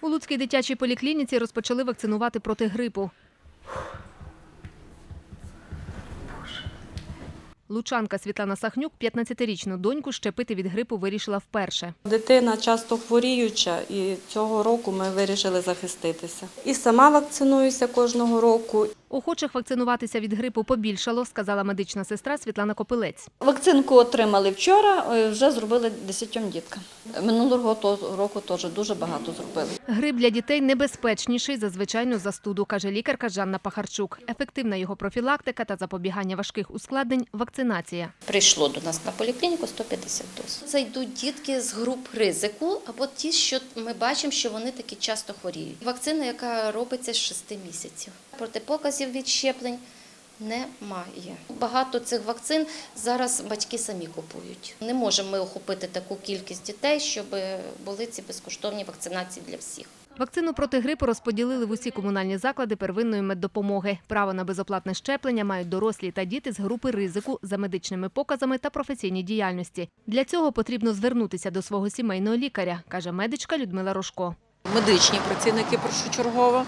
У Луцькій дитячій поліклініці розпочали вакцинувати проти грипу. Лучанка Світлана Сахнюк 15-річну доньку щепити від грипу вирішила вперше. Дитина часто хворіюча, і цього року ми вирішили захиститися. І сама вакцинуюся кожного року. Охочих вакцинуватися від грипу побільшало, сказала медична сестра Світлана Копилець. Вакцинку отримали вчора, е, вже зробили 10 діткам. Минулого року теж дуже багато зробили. Грип для дітей небезпечніший за звичайну застуду, каже лікарка Жанна Пахарчук. Ефективна його профілактика та запобігання важких ускладнень – вакцинація. Прийшло до нас на поліклініку 150 доз. Це йдуть дітки з груп ризику, або ті, що ми бачимо, що вони такі часто хворіють. Вакцина, яка робиться з 6 місяців. Протипоказів від щеплень немає. Багато цих вакцин зараз батьки самі купують. Не можемо ми охопити таку кількість дітей, щоб були ці безкоштовні вакцинації для всіх. Вакцину проти грипу розподілили в усі комунальні заклади первинної меддопомоги. Право на безоплатне щеплення мають дорослі та діти з групи ризику за медичними показами та професійній діяльності. Для цього потрібно звернутися до свого сімейного лікаря, каже медичка Людмила Рожко. медичні працівники першочергово,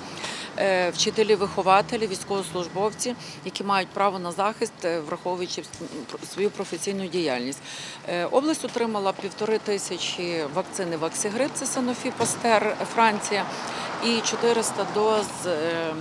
вчителі, вихователі, військовослужбовці, які мають право на захист, е, враховуючи свою професійну діяльність. Е, Область отримала півтори тисячі вакцини Ваксігрип, це Sanofi Пастер, Франція, і 400 доз. е,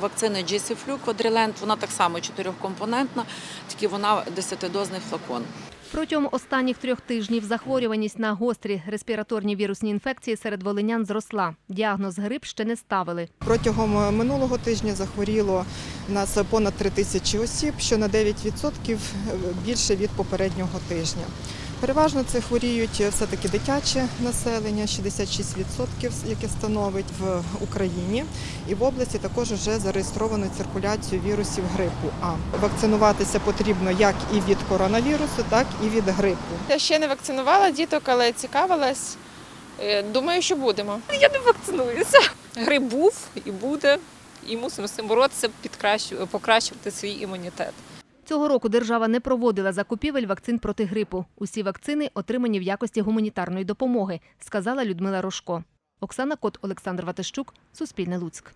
Вакцини GC-Flu Quadrilant, вона так само чотирьохкомпонентна, тільки вона 10-дозний флакон. Протягом останніх трьох тижнів захворюваність на гострі респіраторні вірусні інфекції серед волинян зросла. Діагноз грип ще не ставили. Протягом е, минулого тижня захворіло нас понад 3 тисячі осіб, що на 9% більше від попереднього тижня. Переважно це хворіють все-таки дитяче населення, 66%, яке становить в Україні. І в області також вже зареєстровано циркуляцію вірусів грипу А. Вакцинуватися потрібно як і від коронавірусу, так і від грипу. Я ще не вакцинувала діток, але цікавилась. Е, Думаю, що будемо. Я не вакцинуюся. Грип був і буде, і мусимо з цим боротися, покращувати свій імунітет. Цього року держава не проводила закупівель вакцин проти грипу. Усі вакцини отримані в якості гуманітарної допомоги, сказала Людмила Рожко. Оксана Кот, Олександр Ватащук, Суспільне Луцьк.